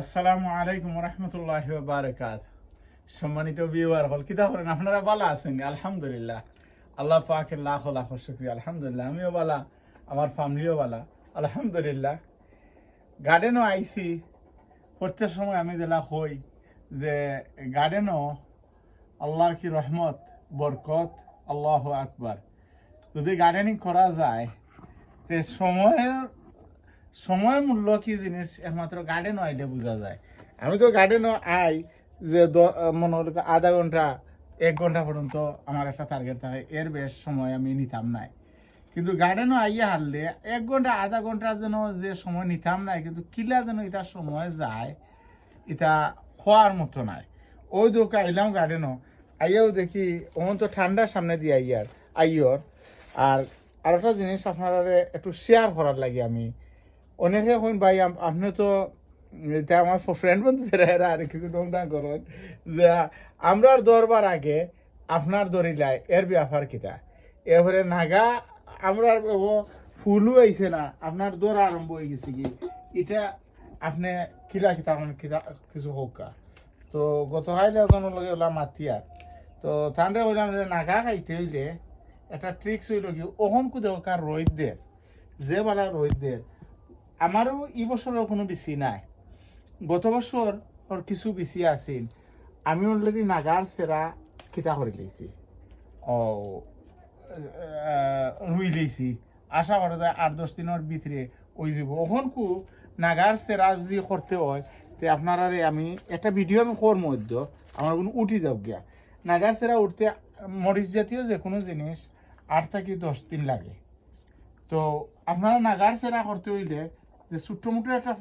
আসসালামু আলাইকুম রহমতুল্লাহ বারকাত সম্মানিত ভিউয়ার হল কিতা করেন আপনারা ভালো আছেন? আলহামদুলিল্লাহ। আল্লাহ পাকের লাখ লাখ শুক্রিয়া। আলহামদুলিল্লাহ, আমিও বালা আমার ফ্যামিলিও বালা আলহামদুলিল্লাহ। গার্ডেনও আইছি। প্রত্যেক সময় আমি যেলা হই, যে গার্ডেনও আল্লাহর কি রহমত, বরকত, আল্লাহ আকবার। যদি গার্ডেনিং করা যায়, তে সময়ের সময়ের মূল্য কি জিনিস একমাত্র গার্ডেন আইলে বোঝা যায়। আমি তো গার্ডেনও আই যে মনে হলো আধা ঘণ্টা, এক ঘণ্টা পর্যন্ত আমার একটা টার্গেট থাকে, এর বেশ সময় আমি নিতাম নাই। কিন্তু গার্ডেনও আইয়া হারলে এক ঘণ্টা, আধা ঘণ্টা যেন যে সময় নিতাম নাই, কিন্তু কিলা যেন এটা সময় যায় এটা হওয়ার মতো নাই। ওই দোকা আইলাম গার্ডেনও আইয়াও দেখি ওমন তো ঠান্ডার সামনে দিয়ে আইয়ার, আইয়র। আর আর একটা জিনিস আপনারা একটু শেয়ার করার লাগে আমি। অনেকে কইন ভাই আপনি তো এটা আমার ফ্রেন্ড বন্ধু এরা আর কিছু ডংডাং করেন যে আমরার দরবার আগে আপনার দরিলাই এর ব্যাপার কিতা এরপরে নাগা আমরা ফুলও আইছে না আপনার দর আরম্ভ হয়ে গেছে কি? এটা আপনি কিলা কিতা কিতা কিছু হোক তো গত হাইলে ওখানে লগে ওলা মাতিয়ার তো তান্ডে হইলাম যে নাগা খাইতে হইলে একটা ট্রিক্স হইল কি ওহন কুদে কার রোদ দের যে বালা রোদ দের আমারও এই বছরের কোনো বেশি নাই। গত বছর ওর কিছু বেশি আছিল আমি অলরেডি নাগার সেরা খিতা করে লইছি ও রুই লইছি আশা করা যায় আট দশ দিনের ভিতরে ওই যাব। ওখন কু নাগার সেরা যদি করতে হয়, তে আপনারা আমি একটা ভিডিও আমি কর মধ্য। আমার কোনো উঠি যাও গিয়া। নাগার সেরা উঠতে মরিচ জাতীয় যে কোনো জিনিস আট থেকে দশ দিন লাগে। তো আপনারা নাগার সেরা করতে হইলে যে ছোট্ট মোটো একটা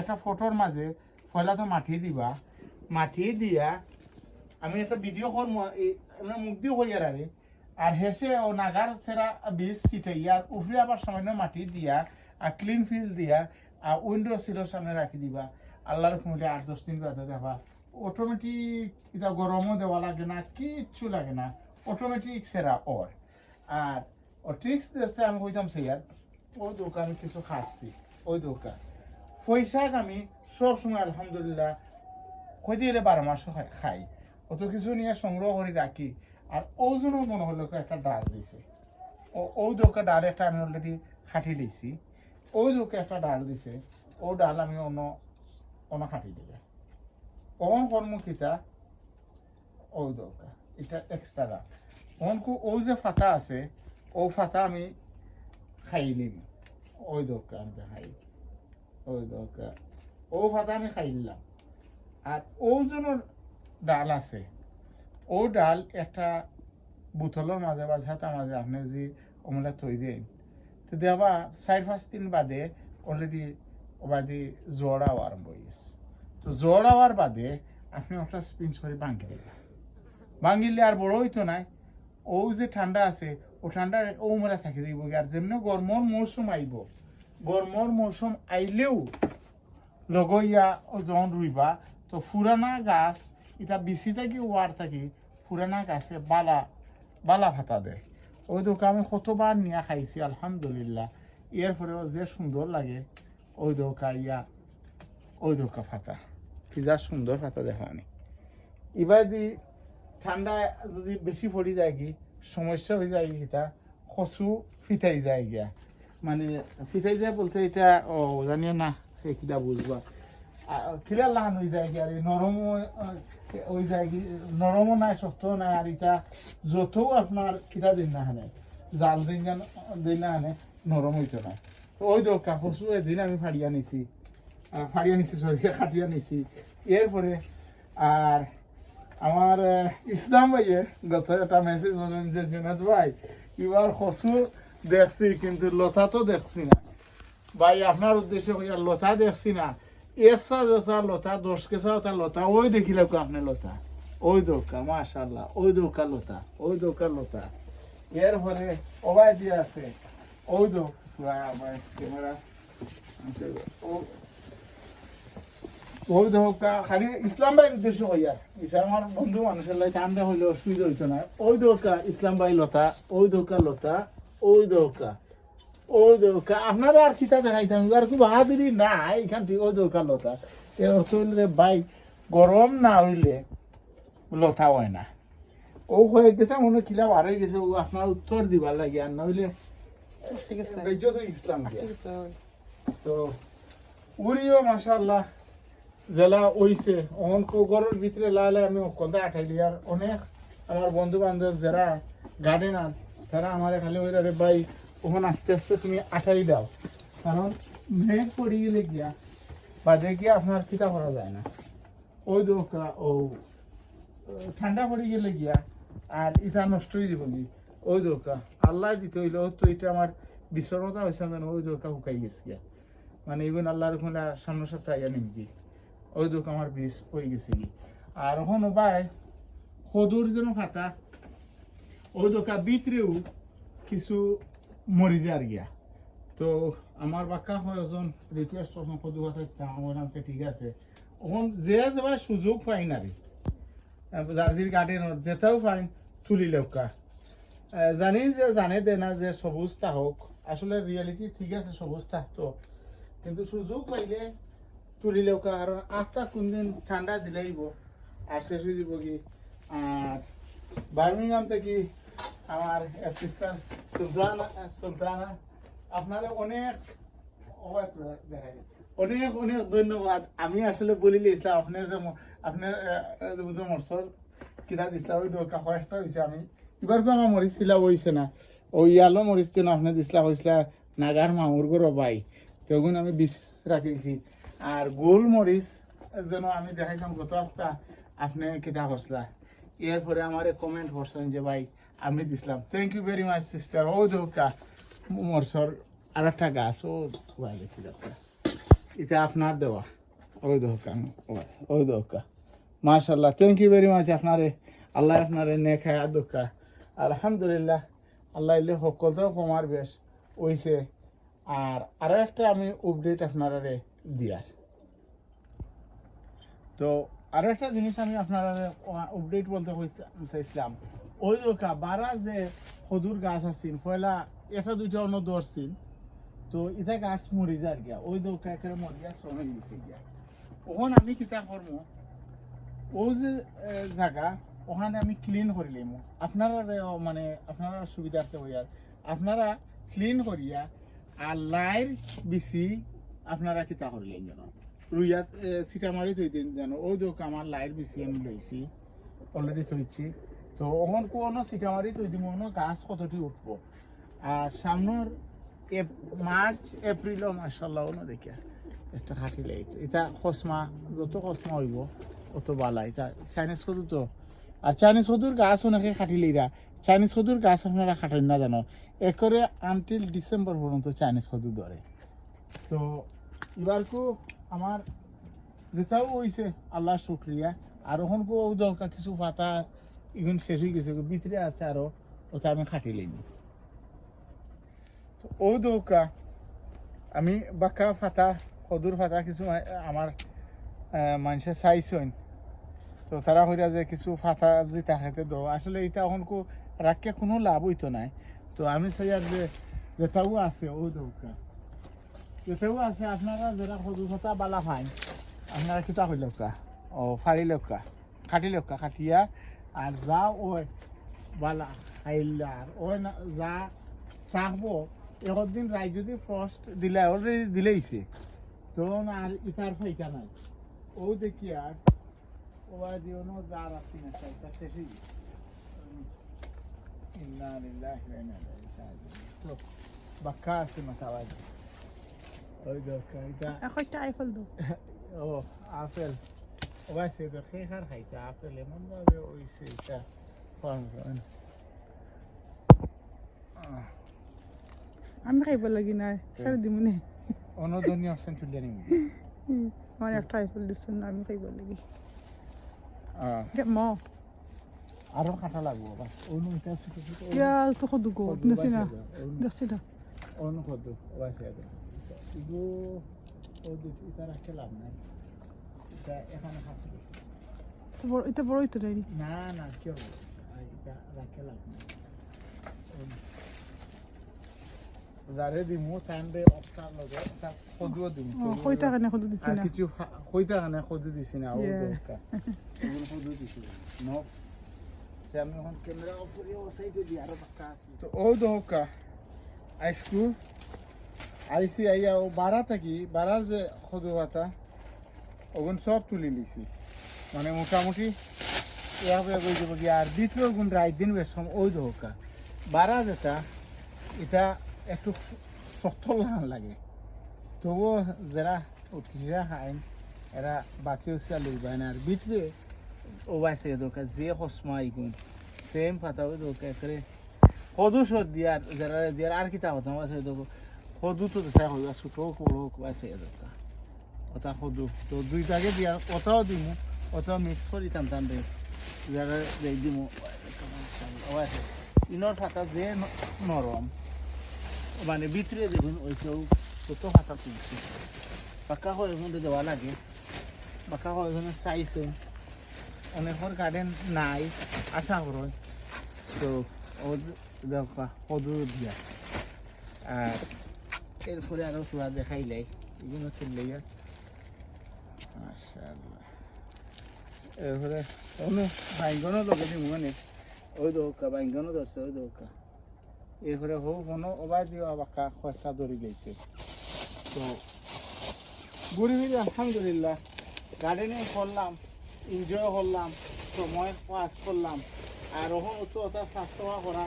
একটা ফটোর মাঝে পয়লা তো মাটি দিবা। মাটি দিয়া আমি একটা ভিডিও আমরা মুখ দিয়ে হই আর আরে। আর হেসে ও নাগার সেরা বীজ ছিটাইয়া আর উপরে আবার সামান্য মাটি দিয়া, আর ক্লিন ফিল দিয়া, আর উইন্ডো সিলের সামনে রাখি দিবা। আল্লাহর কুমিলে আট দশ দিন বাদে দেবা। অটোমেটিক এটা গরমও দেওয়া লাগে না, কিচ্ছু লাগে না। অটোমেটিক সেরা ওর আর ও ট্রিক্স দেখতে আমি কইতাম স্যার ও দোকানে কিছু খাচ্ছি। ওই দোকান। পয়সাক আমি সব সময় আলহামদুলিল্লাহ কইতে গেলে বারো মাস খাই। অত কিছু নিয়ে সংগ্রহ করে রাখি আর ওজনও মনে হলো একটা ডাল দিছে। ও ওই দোকা ডাল একটা আমি অলরেডি খাটি লইছি ওই দোকে একটা ডাল দিছে। ও ডাল আমি অন্য অন্য খাটি দিবে কমন কর্মকিতা ওই দোকা এটা এক্সট্রা ডাল অনকু ওই যে ফাতা আছে ও ফাতা আমি খাই নিম। ওই দোকা আমি খাই ওই দোকা ও ফাতা আমি খাই নিলাম। আর ওজনের ডাল আছে, ও ডাল একটা বোতলের মাঝে বা ঝাঁতা মাঝে আপনি যদি অমলা তৈরি দেন তো দেবা চার পাঁচ দিন বাদে অলরেডি বাদে আরম্ভ হয়ে গেছে তো জোড়াওয়ার বাদে আপনি একটা স্পিঞ্চ করে ভাঙি ভাঙিলে আর বড় হইতো নাই। ও যে ঠান্ডা আছে ও ঠান্ডা ও মেলা থাকি দিব আর যেমনি গরমর মৌসুম আইব গরমর মৌসুম আইলেও লগইয়া যখন রুইবা তো ফুরানা গাছ এটা বেশি থাকি ওয়ার থাকি ফুরানা গাছে বালা বালা ভাতা দেয় ওই দোকা আমি কতবার নিয়ে খাইছি, আলহামদুলিল্লাহ। এর পরেও যে সুন্দর লাগে ওই দোকা ইয়া ওই দোকা ফাতা যা সুন্দর ফাতা দেখানি এবার দি ঠান্ডা যদি বেশি পড়ি যায় কি সমস্যা হয়ে যায় এটা, কচু ফিতাই যায় গিয়া। মানে ফিতাই যায় বলতে এটা, ও জানিয়ে না কিটা বুঝবা। খিলার লাহান হয়ে যায় আর এই ওই যায় কি নরমও নাই, শক্ত নাই, আর এটা যতও আপনার কিতা দিন না হানে, জাল দিন দিন না হানে, নরম হইতো না। ওই দোকা কচু এদিন আমি ফাড়িয়া নিছি। ফাড়িয়া নিছি সরি খাটিয়া নিছি। এরপরে, আর আমার ইসলাম ভাইয়ে, গত একটা মেসেজ হলেন যে জুনাদ ভাই এবার কচু দেখছি, কিন্তু লতা তো দেখছি না। ভাই, আপনার উদ্দেশ্যে কইয়া লতা দেখছি না। এসা যেসা লতা, দশ কেসা ওটা লতা, ওই দেখিলে আপনি লতা। ওই দোকা, মাশাল্লাহ, ওই দোকা লতা, ওই দোকা লতা। এরপরে ওবাই দিয়ে আছে। ওই দো ক্যামেরা ও- ওই দোকা খালি ইসলাম ভাইয়ের উদ্দেশ্য হইয়া ইসা আমার বন্ধু মানুষের লাই ঠান্ডা হইলে অসুবিধা হইতো না। ওই দোকা ইসলাম ভাই লতা ওই দোকা লতা ওই দোকা ওই দৌকা আপনারা আর কিতা দেখাইতাম? আর খুব বাহাদুরি না এইখান থেকে ওই দৌকা লতা। এর অর্থ হইলে ভাই গরম না হইলে লতা হয় না। ও হয়ে গেছে মনে খিলা বার হয়ে গেছে ও আপনার উত্তর দিবার লাগে আর নইলে ঠিক আছে। বেজ্জত ইসলাম তো উড়িও মাশাল্লাহ জেলা ওইছে অন ঘরের ভিতরে লালে আমি কথা আঠাইলি। আর অনেক আমার বন্ধু বান্ধব যারা গার্ডেনার তারা আমার খালি ওই রে ভাই, ওখান আস্তে আস্তে তুমি আঠাই দাও। কারণ মেঘ পড়ে গেলে গিয়া বাদে গিয়া আপনার কিতা করা যায় না। ওই দোকা ও, ঠান্ডা পড়ে গেলে গিয়া আর ইটা নষ্ট হয়ে যাব কি ওই দোকা আল্লাহ দিতে হইল তো এটা আমার বিশ্বরতা হয়েছে ওই দোকা শুকাই গেছে গিয়া। মানে ইভেন আল্লাহর সামনে সপ্তাহে নিমকি ওই দোক আমার বিষ হয়ে গেছে আর এখন ভাই সদুর যেন ফাতা ওই দোকা ভিতরেও কিছু মরি যায় আর গিয়া। তো আমার বাক্কা হয় ওজন রিকোয়েস্ট তখন সদু নামকে ঠিক আছে। এখন যে যাবা সুযোগ পাই না রে জার্দির গার্ডেনত যেটাও পাই তুলি আহ, জানি যে জানে দে না যে সবুজ হোক আসলে রিয়েলিটি ঠিক আছে সবুজ তো। কিন্তু সুযোগ পাইলে তুলিলেও কারণ আটটা কোনদিন ঠান্ডা দিলেইব আর শেষ হয়ে যাব কি, আর বার্মিংহাম থেকে আমার অ্যাসিস্ট্যান্ট সুলতানা সুলতানা আপনারা অনেক অনেক অনেক ধন্যবাদ। আমি আসলে বলিলে ইসলাম, আপনি যে আপনার মরসর কিতা দিছিলা, ওই দরকার কয়েকটা হয়েছে আমি। এবার কো আমার মরিছিল হয়েছে না। ওই ইয়ালো মরিছিল না আপনি দিছিলা হয়েছিল নাগার মামুর গরো বাই তখন আমি বিশ রাখিছি আর গোল মরিচ যেন আমি দেখাইছিলাম গত সপ্তাহ, আপনি কিতা করছিলা? এরপরে আমার কমেন্ট করছেন যে, ভাই, আমি দিছিলাম। Thank you very much sister ও দৌকা মরসর আর একটা গাছ। ও, ভাই, দেখি এটা আপনার দেওয়া। ওই দৌকা ওই দৌকা মাশাল্লাহ থ্যাংক ইউ ভেরি মাচ আপনারে। আল্লাহ আপনারে নেখায় দোকা। আলহামদুলিল্লাহ, আল্লাহ ইলে সকলটাও কমার বেশ ওইছে আর আরও একটা আমি আপডেট আপনারা দিয়ার তো আরও একটা জিনিস আমি আপনারা আপডেট বলতে চাইছিলাম। ওই ওকা বারা যে সদুর গাছ আছিল পয়লা এটা দুইটা অন্য ধরছিল তো এটা গাছ মরি যায় গিয়া। ওই দৌকা একেবারে মরি গিয়া শ্রমে গেছে গিয়া। ওখান আমি কিতা করব ও যে জায়গা ওখানে আমি ক্লিন করিলাম আপনারা মানে আপনারা সুবিধার্থে হইয়ার। আপনারা ক্লিন করিয়া, আর লাইর বেশি আপনারা কিতা করিলেন যেন? রুইয়াত সিটামারি থই দিন যেন ওই দোক আমার লাইর বেশি আমি লইছি অলরেডি থইছি। তো ওখান কোনো সিটামারি থই দিব কোনো গাছ কতটি উঠবো? আর সামনের মার্চ এপ্রিলও মার্শাল্লাহ না দেখিয়া একটা খাটিলে এটা খসমা যত খসমা হইব, অত বালা। এটা চাইনিজ কদু তো। আর চাইনিজ কদুর গাছ অনেকে খাটিলেইরা চাইনিজ কদুর গাছ আপনারা খাটেন না জানো একরে আনটিল ডিসেম্বর পর্যন্ত চাইনিজ কদু ধরে। তো এবারকু আমার যেটাও হইছে আল্লাহ শুক্রিয়া। আর ওখান কো দরকার কিছু পাতা ইগুন শেষ হয়ে গেছে, ভিতরে আছে আরও, ওটা আমি খাটি খাটিলেই তো ও দৌকা আমি বাক্কা ফাতা সদুর ফাতা কিছু আমার মানুষে চাইছেন। তো তারা হইরা যে কিছু ফাতা যে তাহাতে দো, আসলে এটা এখন কো রাখিয়া কোনো লাভ হইতো নাই। তো আমি চাই আর যে, যেটাও আছে ও দৌকা যেটাও আছে আপনারা যারা সদু ফাতা বালা পাই আপনারা কিতা হইলকা ও ফাড়ি লকা কাটি লকা কাটিয়া আর যা ওই বালা খাইলার ওই না, যা থাকব একদিন রাই যদি ফ্রস্ট দিলে অলরেডি দিলেইছে তখন আর ইতার ফাইকা নাই। ও দেখি আর ওবা দিও নো যার আছে না সাইটা শেষে ওয়া ইন্না তো, বাক্কা আছে মাথাবাজ ওই দরকার এটা আইফেল দাও ও আপেল ওবা সে তো খেয়ে খার খাইতে। আপেল এমন ভাবে ফর্ম আমি খাইব লাগি না ছেড়ে দিব নে। অনদনীয় আছেন তুলে নিবি হুম, আমার একটা আইফেল দিচ্ছেন না আমি খাইব লাগি। ম। আরও কাটা লাগবো অনু এটা ছোট ছোট ইয়া তো খদু গো কদু দেখছি না অনু- দেখছি না ইগো ও এটা রাখতে লাভ নাই। এটা এখানে তো বড় এটা বড়ই তো নাই না না কেউ এটা রাখতে লাভ নাই। যারে দিমু তাহলে অফটার লগে একটা সদুও দিমু। কইতা কেন কত দিছি না। কিছু কইতা কানে সদু দিছি না ও. দরকার সদু দিছি ন। সে আমি এখন ক্যামেরা অফ করে ও সাইডে দি আর বাক্কা আছে তো ও আইসি, আইয়া ও বাড়া থাকি, বাড়ার যে পাতা ওগুন সব তুলি লিছি মানে মোটামুটি এভাবে আর দ্বিতীয় গুণ রাত দিন বেশম ওই দোকা বাড়া যেটা, এটা একটু লাগান লাগে। তবুও যারা উঠিরা খাইন এরা বাসি উচিয়া লইবাই না। আর বিটবে, ও বাইসে দোকা যে হসমা ইগুন সেম পাতাও দোকা করে সদু সদ দিয়ার, যারা দিয়ার, আর কিতা হতাম আছে দোক সদু তো চাই হইবা ছোট বড় বাইসে দোকা ওটা সদু তো। দুইটাকে দিয়ার ওটাও দিমু ওটাও মিক্স করি টান টান দে। যারা দেই দিমু। আছে ইনর পাতা যে ন- নরম মানে ভিতরে দেখুন ওইসে কত পাতা তুলছি পাকা। হয় ওখানে দেওয়া লাগে। পাকা হয় ওখানে চাইছো। অনেকের গার্ডেন নাই, আশা করো তো ও দেখা সদু দিয়া। আর এরপরে আরও তোরা দেখাইলাই এগুলো মাশাআল্লাহ। এরপরে লগে মানে। ধরছে ওই এরপরে কোনো গেছে তো আলহামদুলিল্লাহ, গার্ডেনিং করলাম এনজয় করলাম সময় পাস করলাম। আর ওখান তো ওটা স্বাস্থ্যমা করা,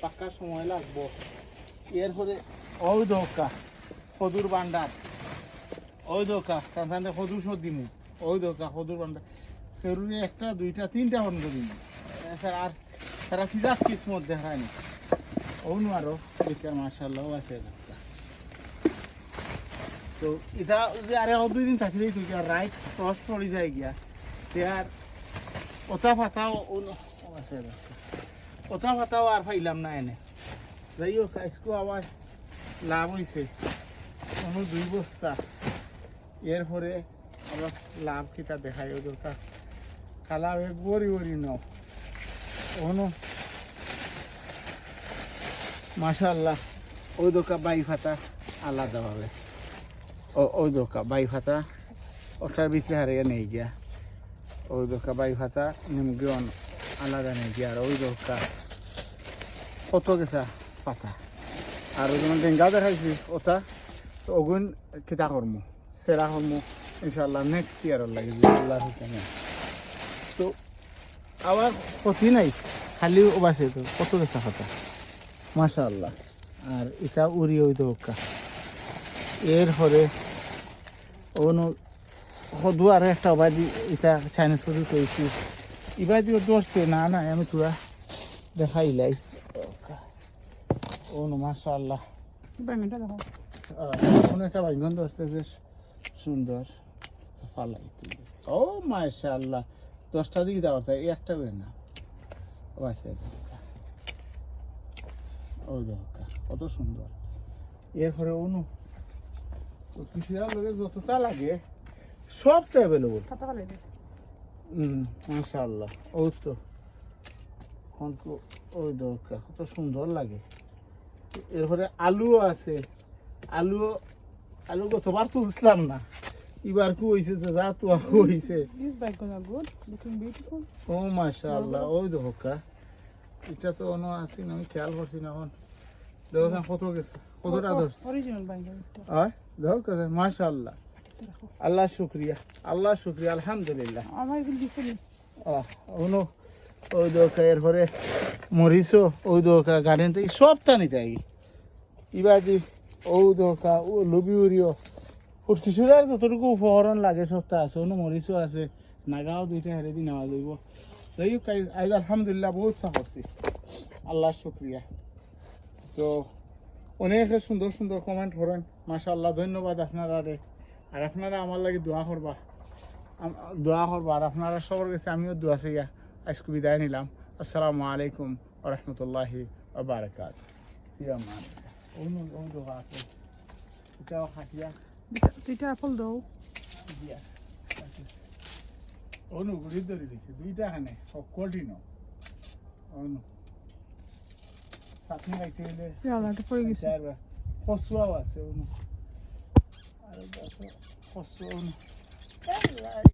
পাক্কা সময় লাগবো। এরপরে ওই দোকা সদুর বান্ডার ওই দোকা তাহলে সদু সদ দিমু ওই দোকা সদুর বান্ডার ফেরুরি একটা, দুইটা, তিনটা বন্ধ দিমু এছাড়া আর তারা কিজাত কিসমত দেখায়নি অন্য আরও এটা মার্শাল্লাহ আছে তো এটা যে আরে ও দুই দিন থাকিলেই তুই রাইট ক্রস পড়ি যায় গিয়া। তে আর ওটা ফাটাও অন্য ও আছে। ওটা ফাটাও আর পাইলাম না এনে। যাই হোক আজকু আবার লাভ হয়েছে কোনো দুই বস্তা। এরপরে আবার লাভ কিটা দেখাই ওটা কালা গড়ি গড়ি ন অন্য মাশাল্লাহ ওই দোকা বাই ফাতা আলাদাভাবে। ও ওই দোকা বাই ফাতা ওটার ভিতরে হারিয়ে নেই গিয়া। ওই দোকা বাই ফাতা নিমগ্রহণ আলাদা নেই গিয়া। আর ওই দোকা কত গেছা পাতা? আর ওই যেমন ডেঙ্গা দেখাইছি ওটা, তো ওগুন কিতা কর্ম? সেরা কর্ম ইনশাল্লাহ নেক্সট ইয়ারের লাগে আল্লাহ তো আবার ক্ষতি নাই, খালি ওবাসে তো, কত গেছা পাতা মাশাআল্লাহ। আর এটা উড়ি ওই দোকা এর পরে অনু সদু আর একটা অবাদি এটা চাইনিজ সদু কইছি। ইবাদিও ধরছে, না না, আমি তোরা দেখাইলাই। অনু মাশাআল্লাহ। ব্যাঙটা দেখো। কোনো একটা বাইগন ধরছে বেশ সুন্দর। ফালাই ও মাশাআল্লাহ। দশটা দিকে দেওয়া এই একটা বের না। ও আছে একটা। ওই দরকার কত সুন্দর। এরপরে অনু কৃষিরা লোকের যতটা লাগে সবটা অ্যাভেলেবল হুম মাশাআল্লাহ। ওই তো ওই দরকার কত সুন্দর লাগে। এরপরে আলুও আছে। আলু আলু গতবার তুলছিলাম না। এবার কু হয়েছে যে যা তো হয়েছে These bacon are good, looking beautiful. ও মাশাআল্লাহ ওই দোকা এটা তো অন্য আছি না আমি খেয়াল করছি না এখন। দেখো কত গেছে কতটা ধরছে। হয় দেখো কাছে মাশাআল্লাহ। আল্লাহ শুক্রিয়া আল্লাহ শুক্রিয়া আলহামদুলিল্লাহ। আমার এগুলো দিছে নি? আহ, ওনো ওই দোকা এরপরে মরিচও, ওই দোকা গার্ডেন থেকে সবটা নিতে আই ইবাজি ও দোকা ও লবি উড়িও। ফুটকিশুরার যতটুকু উপকরণ লাগে সবটা আছে ওনো মরিচও আছে। নাগাও দুইটা হেরে দি নেওয়া যাইব যাই হোক আইজ আলহামদুলিল্লাহ বহুত করছি আল্লাহ শুক্রিয়া তো, অনেক সুন্দর সুন্দর কমেন্ট করেন মাশাআল্লাহ, ধন্যবাদ আপনারা আর আপনারা আমার লাগে দোয়া করবা দোয়া করব আর আপনারা সবার কাছে আমিও দোয়া চাইয়া আজকে বিদায় নিলাম। আসসালামু আলাইকুম রহমতুল্লাহি বারাকাত দুইটা- দুইটা apple অনু ঘুরি ধরে দিচ্ছে দুইটা খানে সকলটি ন অনু। চাটনি খাইতে। চারবার কচুয়াও আছে অনু। আৰু কচুৱাও